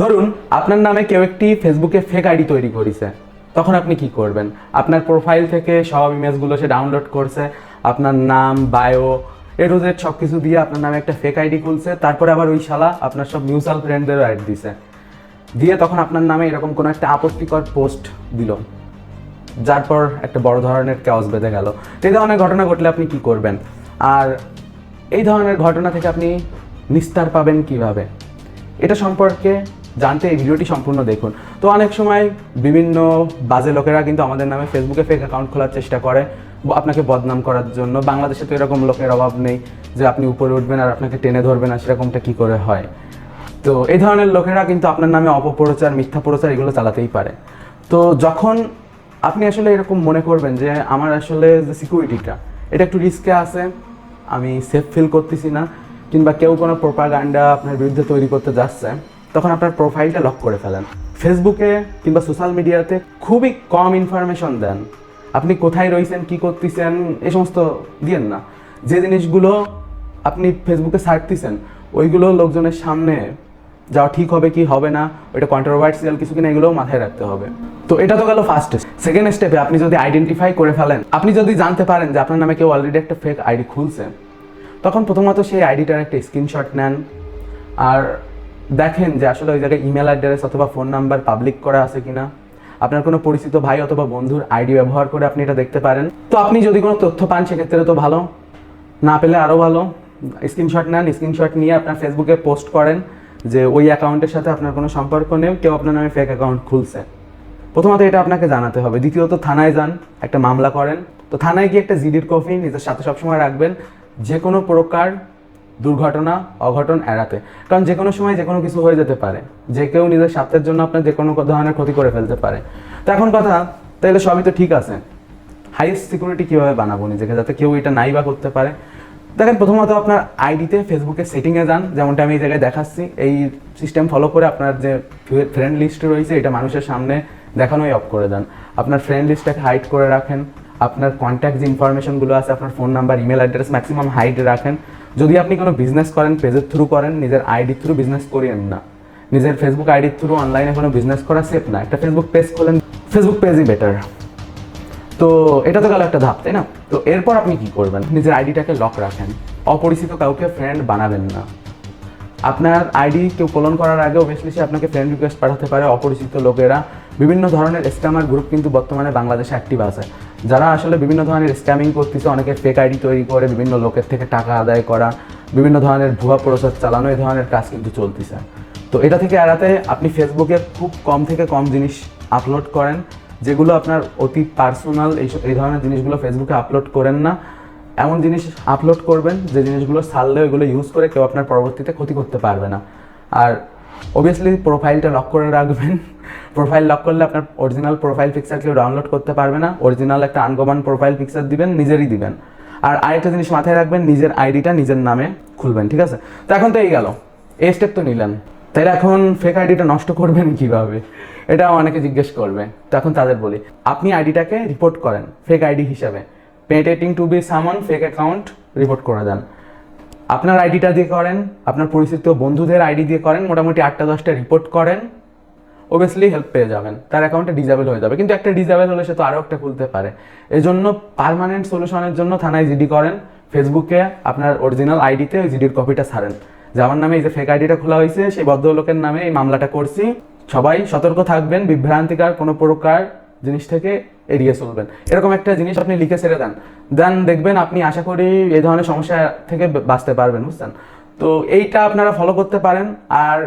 ধরুন, আপনার নামে কেউ একটি ফেসবুকে ফেক আইডি তৈরি করেছে। তখন আপনি কি করবেন? আপনার প্রোফাইল থেকে সব ইমেজগুলো সে ডাউনলোড করছে, আপনার নাম বায়ো এ টু সব কিছু দিয়ে আপনার নামে একটা ফেক আইডি খুলছে, তারপরে আবার ওই শালা আপনার সব মিউচুয়াল ফ্রেন্ডদেরও অ্যাড দিছে। দিয়ে তখন আপনার নামে এরকম কোনো একটা আপত্তিকর পোস্ট দিল, যার পর একটা বড় ধরনের ক্যাওস বেঁধে গেল। এই ধরনের ঘটনা ঘটলে আপনি কি করবেন? আর এই ধরনের ঘটনা থেকে আপনি নিস্তার পাবেন কীভাবে? এটা সম্পর্কে জানতে এই ভিডিওটি সম্পূর্ণ দেখুন। তো অনেক সময় বিভিন্ন বাজে লোকেরা কিন্তু আমাদের নামে ফেসবুকে ফেক অ্যাকাউন্ট খোলার চেষ্টা করে আপনাকে বদনাম করার জন্য। বাংলাদেশে তো এরকম লোকের অভাব নেই যে আপনি উপরে উঠবেন আর আপনাকে টেনে ধরবেন না সেরকমটা কি করে হয়? তো এই ধরনের লোকেরা কিন্তু আপনার নামে অপপ্রচার, মিথ্যা প্রচার এগুলো চালাতেই পারে। তো যখন আপনি আসলে এরকম মনে করবেন যে আমার আসলে যে সিকিউরিটিটা এটা একটু রিস্কে আছে, আমি সেফ ফিল করতেছি না কিংবা কেউ কোনো প্রোপাগান্ডা আপনার বিরুদ্ধে তৈরি করতে যাচ্ছে, তখন আপনার প্রোফাইলটা লক করে ফেলেন। ফেসবুকে কিংবা সোশ্যাল মিডিয়াতে খুবই কম ইনফরমেশন দেন। আপনি কোথায় রয়েছেন, কি করতেছেন, এই সমস্ত দিয়েন না। যে জিনিসগুলো আপনি ফেসবুকে ছাড়তেছেন ওইগুলো লোকজনের সামনে যাওয়া ঠিক হবে কি হবে না, ওইটা কন্ট্রোভার্সিয়াল কিছু কিনা, এগুলোও মাথায় রাখতে হবে। তো এটা তো গেল ফার্স্ট সেকেন্ড স্টেপে আপনি যদি আইডেন্টিফাই করে ফেলেন, আপনি যদি জানতে পারেন যে আপনার নামে কেউ অলরেডি একটা ফেক আইডি খুলছে তখন প্রথমত সেই আইডিটার একটা স্ক্রিনশট নেন। আর দেখেন যে আসলে ওই জায়গায় ইমেল অ্যাড্রেস অথবা ফোন নাম্বার পাবলিক করা আছে কিনা। আপনার কোনো পরিচিত ভাই অথবা বন্ধুর আইডি ব্যবহার করে আপনি এটা দেখতে পারেন। তো আপনি যদি কোনো তথ্য পান, সেক্ষেত্রে তো ভালো। না পেলে আরও ভালো। স্ক্রিনশট নেন স্ক্রিনশট নিয়ে আপনার ফেসবুকে পোস্ট করেন যে ওই অ্যাকাউন্টের সাথে আপনার কোনো সম্পর্ক নেই, কেউ আপনার নামে ফেক অ্যাকাউন্ট খুলছে। প্রথমত এটা আপনাকে জানাতে হবে। দ্বিতীয়ত থানায় যান, একটা মামলা করেন। তো থানায় গিয়ে একটা জিডির কপি নিজের সাথে সবসময় রাখবেন। যে কোনো প্রকার দুর্ঘটনা, অঘটন এড়াতে। কারণ যে কোনো সময় যে কোনো কিছু হয়ে যেতে পারে। যে কেউ নিজের স্বার্থের জন্য আপনার যে কোনো ধরনের ক্ষতি করে ফেলতে পারে। তো এখন কথা তাহলে সবই তো ঠিক আছে। হাইয়েস্ট সিকিউরিটি কীভাবে বানাবো নিজেকে যাতে কেউ এটা নাই বা করতে পারে? দেখেন, প্রথমত আপনার আইডিতে ফেসবুকে সেটিংয়ে যান। যেমনটা আমি এই জায়গায় দেখাচ্ছি। এই সিস্টেম ফলো করে আপনার যে ফ্রেন্ড লিস্ট রয়েছে, এটা মানুষের সামনে দেখানোই অফ করে দেন। আপনার ফ্রেন্ড লিস্টটাকে হাইড করে রাখেন। আপনার কন্ট্যাক্ট যে ইনফরমেশনগুলো আছে, আপনার phone number email address maximum hide রাখেন। যদি আপনি কোনো বিজনেস করেন পেজের থ্রু করেন, নিজের আইডির থ্রু বিজনেস করিয়েন না। নিজের ফেসবুক আইডির থ্রু অনলাইনে কোনো বিজনেস করা সেফ না। একটা ফেসবুক পেজ খোলেন ফেসবুক পেজই বেটার তো এটা তো গেল একটা ধাপ, তাই না? তো এরপর আপনি কি করবেন? নিজের আইডিটাকে লক রাখেন। অপরিচিত কাউকে ফ্রেন্ড বানাবেন না। আপনার আইডি কেউ কলন করার আগে অবভিয়াসলি সে আপনাকে ফ্রেন্ড রিকোয়েস্ট পাঠাতে পারে, অপরিচিত লোকেরা। বিভিন্ন ধরনের স্ক্যামার গ্রুপ কিন্তু বর্তমানে বাংলাদেশে অ্যাক্টিভ আছে। যারা আসলে বিভিন্ন ধরনের স্ক্যামিং করতেছে, অনেকে ফেক আইডি তৈরি করে, বিভিন্ন লোকের থেকে টাকা আদায় করা, বিভিন্ন ধরনের ভুয়া প্রচার চালানো, এই ধরনের কাজ কিন্তু চলতেছে। তো এটা থেকে এড়াতে আপনি ফেসবুকে খুব কম থেকে কম জিনিস আপলোড করেন, যেগুলো আপনার অতি পার্সোনাল এইসব এই ধরনের জিনিসগুলো ফেসবুকে আপলোড করেন না। এমন জিনিস আপলোড করবেন, যে জিনিসগুলো ছাড়লে ওইগুলো ইউজ করে কেউ আপনার পরবর্তীতে ক্ষতি করতে পারবে না। আর অবভিয়াসলি প্রোফাইলটা লক করে রাখবেন। প্রোফাইল লক করলে আপনার অরিজিনাল প্রোফাইল পিকচার কেউ ডাউনলোড করতে পারবে না। অরিজিনাল একটা আনকমন প্রোফাইল পিকচার দিবেন, নিজেরই দিবেন। আর আরেকটা জিনিস মাথায় রাখবেন, নিজের আইডিটা নিজের নামে খুলবেন, ঠিক আছে? তো এখন তো এই গেল। এই স্টেপ তো নিলেন। তাইলে এখন ফেক আইডিটা নষ্ট করবেন কীভাবে? এটা অনেকে জিজ্ঞেস করবে। তো এখন তাদের বলি, আপনি আইডিটাকে রিপোর্ট করেন ফেক আইডি হিসাবে। পেটেটিং to be someone fake account report করে দেন। আপনার আইডিটা দিয়ে করেন, আপনার পরিচিত বন্ধুদের আইডি দিয়ে করেন, মোটামুটি আটটা দশটা রিপোর্ট করেন ওবিয়াসলি হেল্প পেয়ে যাবেন। তার অ্যাকাউন্টে ডিজেবল হয়ে যাবে। কিন্তু একটা ডিজেবল হলে সে তো আরও একটা খুলতে পারে। এই জন্য পারমানেন্ট সলিউশনের জন্য থানায় জিডি করেন ফেসবুকে আপনার অরিজিনাল আইডিতে ওই জিডির কপিটা ছাড়েন। যে আমার নামে এই যে ফেক আইডিটা খোলা হয়েছে, সেই ভদ্রলোকের নামে এই মামলাটা করছি। সবাই সতর্ক থাকবেন, বিভ্রান্তিকার কোনো প্রকার জিনিস থেকে এড়িয়ে চলবেন। এরকম একটা জিনিস আপনি লিখে ছেড়ে দেন। দেন দেখবেন আপনি আশা করি এই ধরনের সমস্যা থেকে বাঁচতে পারবেন, বুঝছেন? তো এইটা আপনারা ফলো করতে পারেন। আর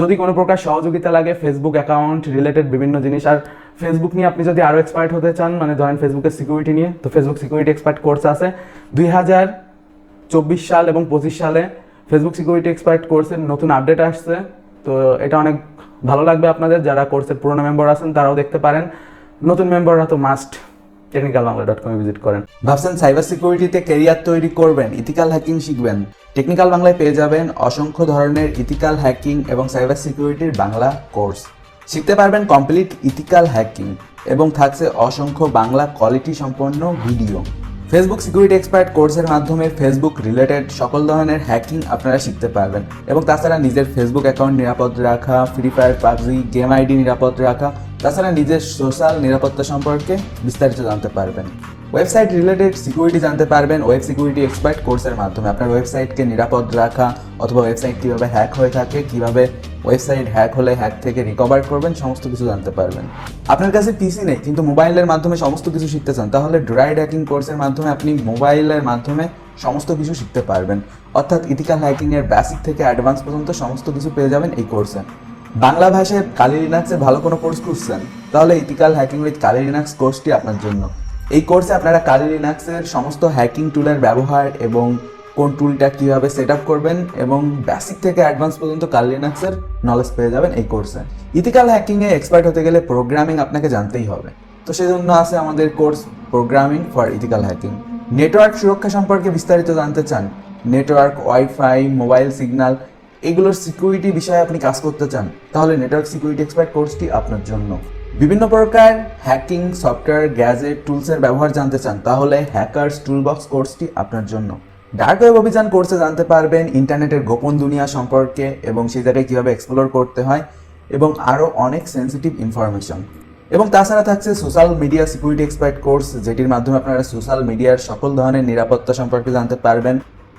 যদি কোনো প্রকার সহযোগিতা লাগে ফেসবুক অ্যাকাউন্ট রিলেটেড বিভিন্ন জিনিস। আর ফেসবুক নিয়ে আপনি যদি আরও এক্সপার্ট হতে চান মানে ধরেন ফেসবুকের সিকিউরিটি নিয়ে, তো ফেসবুক সিকিউরিটি এক্সপার্ট কোর্স আছে। দুই হাজার চব্বিশ সাল এবং পঁচিশ সালে ফেসবুক সিকিউরিটি এক্সপার্ট কোর্সের নতুন আপডেট আসছে। তো এটা অনেক ভালো লাগবে আপনাদের, যারা কোর্সের পুরোনো মেম্বার আছেন তারাও দেখতে পারেন। নতুন মেম্বাররা তো মাস্ট টেকনিক্যাল বাংলা ডট কমে ভিজিট করেন। ভাবছেন সাইবার সিকিউরিটিতে ক্যারিয়ার তৈরি করবেন ইথিক্যাল হ্যাকিং শিখবেন? টেকনিক্যাল বাংলায় পেয়ে যাবেন অসংখ্য ধরনের ইথিক্যাল হ্যাকিং এবং সাইবার সিকিউরিটির বাংলা কোর্স শিখতে পারবেন কমপ্লিট ইথিক্যাল হ্যাকিং এবং থাকছে অসংখ্য বাংলা কোয়ালিটি সম্পন্ন ভিডিও ফেসবুক সিকিউরিটি এক্সপার্ট কোর্সের মাধ্যমে ফেসবুক রিলেটেড সকল ধরনের হ্যাকিং আপনারা শিখতে পারবেন। এবং তাছাড়া নিজের ফেসবুক অ্যাকাউন্ট নিরাপদ রাখা free fire PUBG game ID নিরাপদ রাখা, তাছাড়া নিজের সোশ্যাল নিরাপত্তা সম্পর্কে বিস্তারিত জানতে পারবেন। ওয়েবসাইট রিলেটেড সিকিউরিটি জানতে পারবেন ওয়েব সিকিউরিটি এক্সপার্ট কোর্সের মাধ্যমে। আপনার ওয়েবসাইটকে নিরাপদ রাখা অথবা ওয়েবসাইট কীভাবে হ্যাক হয়ে থাকে, কীভাবে ওয়েবসাইট হ্যাক হলে হ্যাক থেকে রিকভার করবেন, সমস্ত কিছু জানতে পারবেন। আপনার কাছে পিসি নেই, কিন্তু মোবাইলের মাধ্যমে সমস্ত কিছু শিখতে চান, তাহলে ড্রাইড হ্যাকিং কোর্সের মাধ্যমে আপনি মোবাইলের মাধ্যমে সমস্ত কিছু শিখতে পারবেন। অর্থাৎ ইথিক্যাল হ্যাকিং এর বেসিক থেকে অ্যাডভান্স পর্যন্ত সমস্ত কিছু পেয়ে যাবেন এই কোর্সে বাংলা ভাষায় কালি লিনাক্সের ভালো কোনো কোর্স খুঁজছেন? তাহলে ethical hacking with Kali Linux কোর্সটি আপনার জন্য। এই কোর্সে আপনারা কালি লিনাক্সের সমস্ত হ্যাকিং টুলের ব্যবহার এবং কোন টুলটা কীভাবে সেট আপ করবেন এবং বেসিক থেকে অ্যাডভান্স পর্যন্ত কালি লিনাক্সের নলেজ পেয়ে যাবেন এই কোর্সে ইথিক্যাল হ্যাকিংয়ে এক্সপার্ট হতে গেলে প্রোগ্রামিং আপনাকে জানতেই হবে। তো সেই জন্য আছে আমাদের course programming for ethical hacking network সুরক্ষা সম্পর্কে বিস্তারিত জানতে চান নেটওয়ার্ক ওয়াইফাই মোবাইল সিগন্যাল এগুলোর সিকিউরিটি বিষয়ে আপনি কাজ করতে চান, তাহলে নেটওয়ার্ক সিকিউরিটি এক্সপার্ট কোর্সটি আপনার জন্য। বিভিন্ন প্রকার হ্যাকিং সফটওয়্যার গ্যাজেট টুলসের ব্যবহার জানতে চান, তাহলে হ্যাকার্স টুলবক্স কোর্সটি আপনার জন্য। ডার্ক ওয়েব অভিযান কোর্সে জানতে পারবেন, ইন্টারনেটের গোপন দুনিয়া সম্পর্কে এবং সেই জায়গায় কীভাবে এক্সপ্লোর করতে হয় এবং আরও অনেক সেন্সিটিভ ইনফরমেশন এবং তাছাড়া থাকছে social media security expert course যেটির মাধ্যমে আপনারা সোশ্যাল মিডিয়ার সকল ধরনের নিরাপত্তা সম্পর্কে জানতে পারবেন।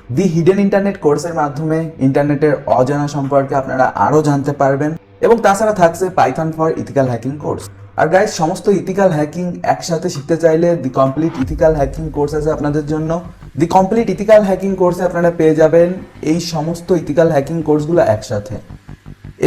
দি হিডেন ইন্টারনেট কোর্সের মাধ্যমে ইন্টারনেটের অজানা সম্পর্কে আপনারা আরও জানতে পারবেন। এবং তাছাড়া থাকছে Python for ethical hacking course R guys সমস্ত ইথিক্যাল হ্যাকিং একসাথে শিখতে চাইলে the complete ethical hacking course আছে আপনাদের জন্য। দি কমপ্লিট ইথিক্যাল হ্যাকিং কোর্সে আপনারা পেয়ে যাবেন এই সমস্ত ইথিক্যাল হ্যাকিং কোর্সগুলো একসাথে।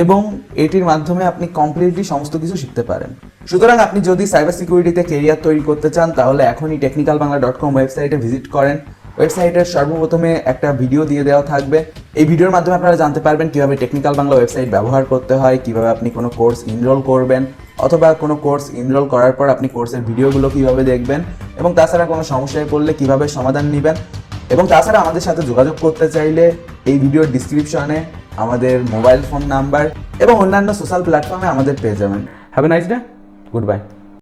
এবং এটির মাধ্যমে আপনি কমপ্লিটলি সমস্ত কিছু শিখতে পারেন। সুতরাং আপনি যদি সাইবার সিকিউরিটিতে কেরিয়ার তৈরি করতে চান, তাহলে এখনই টেকনিক্যাল বাংলা ডট কম ওয়েবসাইটে ভিজিট করেন। ওয়েবসাইটের সর্বপ্রথমে একটা ভিডিও দিয়ে দেওয়া থাকবে। এই ভিডিওর মাধ্যমে আপনারা জানতে পারবেন কীভাবে টেকনিক্যাল বাংলা ওয়েবসাইট ব্যবহার করতে হয়, কীভাবে আপনি কোনো কোর্স ইনরোল করবেন, অথবা কোনো কোর্স ইনরোল করার পর আপনি কোর্সের ভিডিওগুলো কীভাবে দেখবেন এবং তাছাড়া কোনো সমস্যায় পড়লে কীভাবে সমাধান নেবেন। এবং তাছাড়া আমাদের সাথে যোগাযোগ করতে চাইলে এই ভিডিওর ডিসক্রিপশনে আমাদের মোবাইল ফোন নাম্বার এবং অন্যান্য সোশ্যাল প্ল্যাটফর্মে আমাদের পেয়ে যাবেন। Have a nice day goodbye